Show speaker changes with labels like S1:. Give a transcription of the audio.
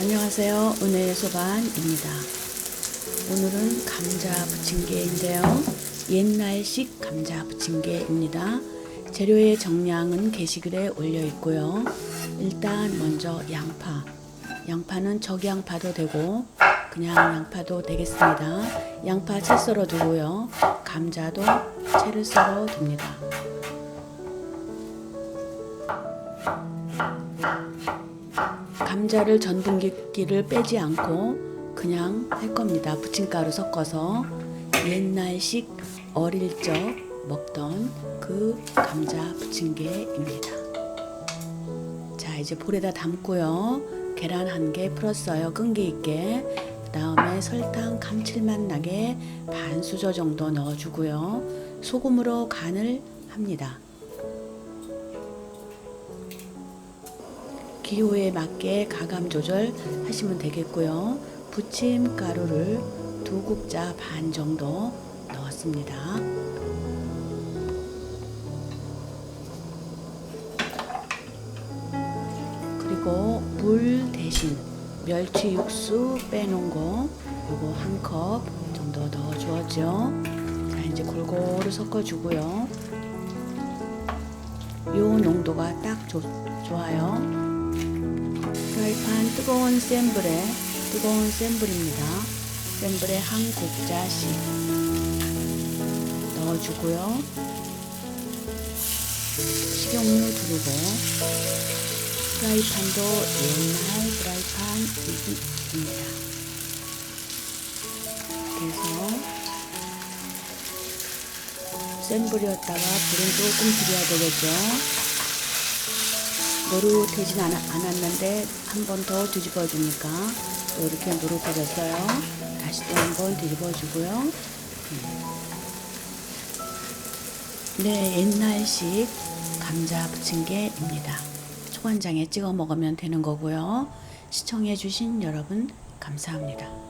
S1: 안녕하세요. 은혜의 소반입니다. 오늘은 감자 부침개인데요. 옛날식 감자 부침개입니다. 재료의 정량은 게시글에 올려 있고요. 일단 먼저 양파. 양파는 적양파도 되고 그냥 양파도 되겠습니다. 양파 채 썰어 두고요. 감자도 채를 썰어 둡니다. 감자를 전분기를 빼지 않고 그냥 할 겁니다. 부침가루 섞어서 옛날식 어릴 적 먹던 그 감자 부침개입니다. 자, 이제 볼에다 담고요. 계란 한 개 풀었어요. 끈기 있게. 그 다음에 설탕 감칠맛 나게 반 수저 정도 넣어 주고요. 소금으로 간을 합니다. 기호에 맞게 가감 조절 하시면 되겠고요. 부침 가루를 두 국자 반 정도 넣었습니다. 그리고 물 대신 멸치 육수 빼놓은 거 요거 한 컵 정도 넣어 주었죠. 자, 이제 골고루 섞어 주고요. 요 농도가 딱 좋, 좋아요. 프라이팬 뜨거운 센 불에 뜨거운 센 불입니다. 센 불에 한 국자씩 넣어주고요. 식용유 두르고 프라이팬도 옛날 프라이팬입니다. 그래서 센 불이었다가 불은 조금 줄여야 되겠죠. 노릇해진 않, 않았는데 한 번 더 뒤집어 주니까 또 이렇게 노릇해졌어요. 다시 또 한 번 뒤집어 주고요. 네, 옛날식 감자 부침개입니다. 초간장에 찍어 먹으면 되는 거고요. 시청해 주신 여러분 감사합니다.